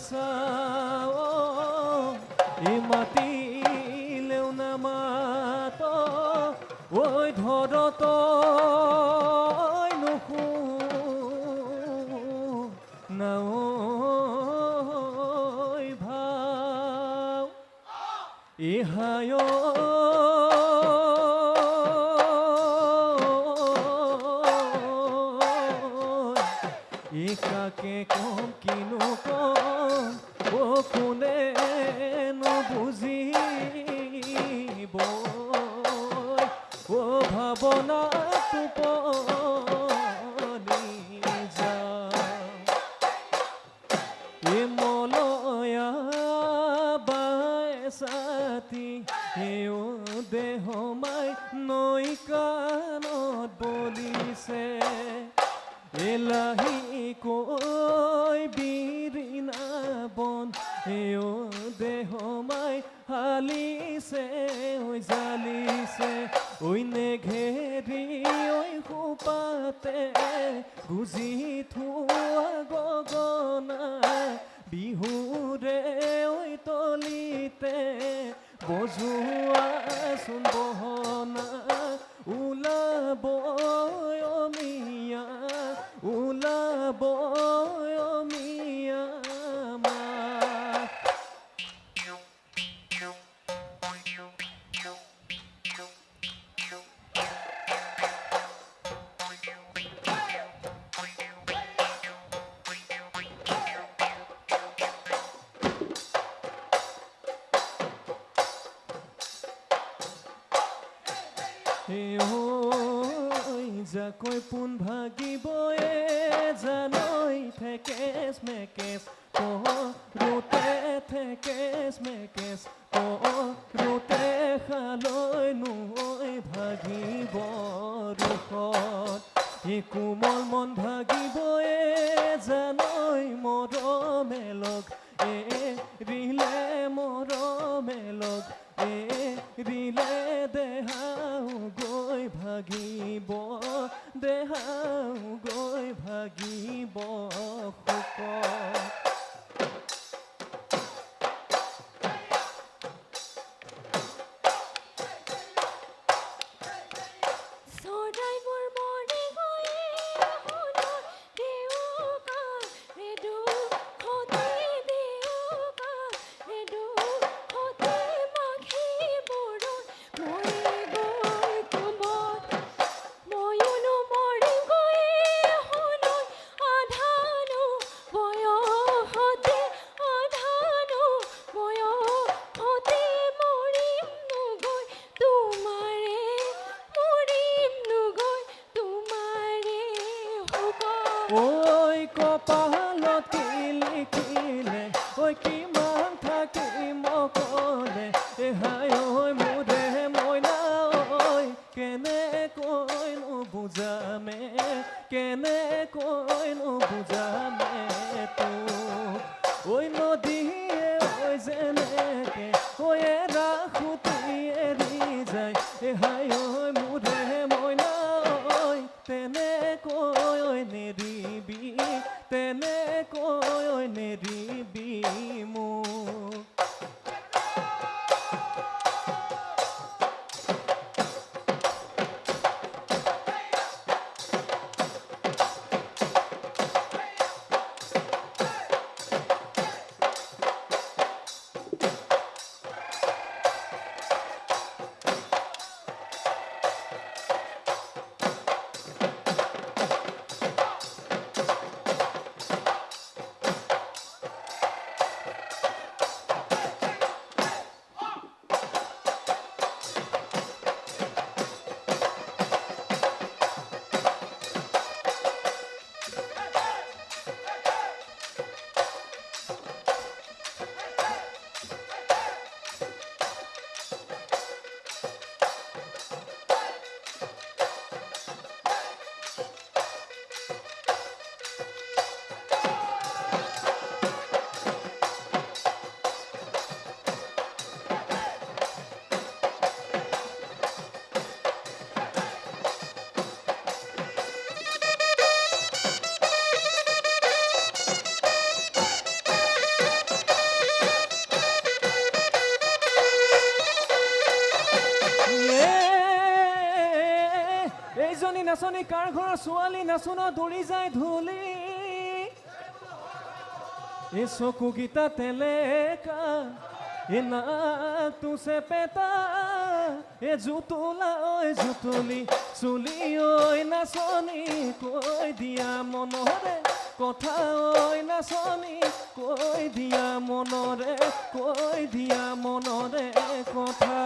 চাও এ মাতিলেও নামাত ওই ধরত নুশু নাও ভাও ইহায় একাকে কিনো কোনে বুঝিব ও ভাবনা টোপনি থোৱা গগনা বিহুৰে ওই তলিতে বজোৱাচোন বহনা ওলাব অমিয়া ওলাব যাকৈ পোন ভাগিবয়ে জানৈ থেকেচ মেকেচ কৰোতে থেকেচ মেকেচ কৰোতে খালৈ নৈ ভাগিব ৰুখত ই কোমল মন ভাগিবয়ে দেহাও গৈ ভাগিব শোকত অকলে এহাই ঐ মোৰে মইনা ঐ কেনেকৈনো বুজামে কেনেকৈনো বুজামে তোক ঐ নদীয়ে ঐ যেনেকে এৰা সুতি এৰি যায় এহাই নাচনী কাৰ ঘৰৰ ছোৱালী, নাচোন, দৌৰি যায় ধূলি। এই চকুকেইটা তেলেকা এ নাক তো চেপেটা এ জুতুলা ঐ জুতুলি, চুলি ঐ নাচনী কৈ দিয়া মনৰে কথা ঐ নাচনী কৈ দিয়া মনৰে কৈ দিয়া মনৰে কথা।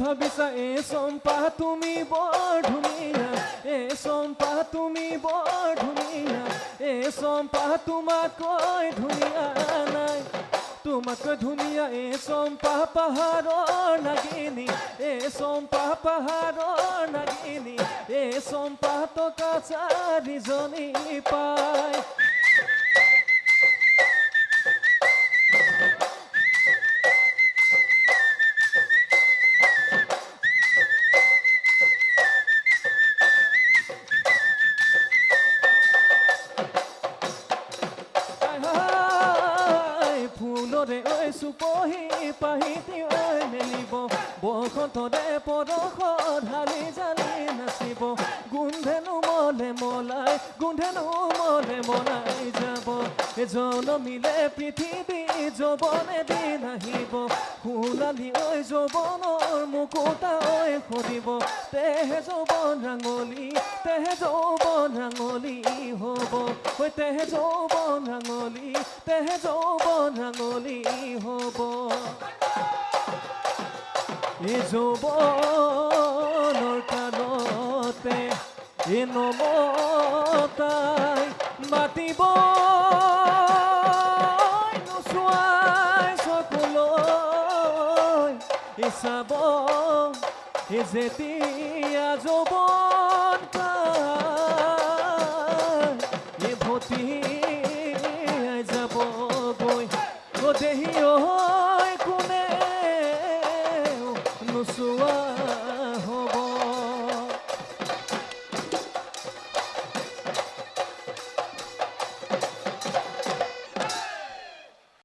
ভাবিছা, এ চম্পা তুমি বৰ ধুনীয়া, এ চম্পা তুমি বৰ ধুনীয়া, এ চম্পা তোমাতকৈ ধুনীয়া নাই। তোমাতকৈ ধুনীয়া, এ চম্পা পাহাৰৰ নাগিনী, এ চম্পা পাহাৰৰ নাগিনী, এ চম্পা টকা চাৰিজনী পায়। বসন্তৰে পদশত হালি জালি নাচিব। গোন্ধেনো মলে মলাই, গোন্ধেনো মলে মলাই যাব। জনমিলে পৃথিৱী যৌৱনে দিন আহিব সোণালী ঐ যৌৱনৰ মুকুতা ঐ সৰিব তেহে যৌৱন ৰাঙলী, তেহে যৌৱন ৰাঙলী হ'ব। ঐ তেহে যৌৱন ৰাঙলী, তেহে যৌৱন ৰাঙলী হ'ব। এই যৌৱনৰ কাণতে এ নমতাই মাতিব। নোচোৱাই চকুলৈ। এ চাব, এ যেতিয়া যৌৱন এ ভতি যাবগৈ। দেহি অ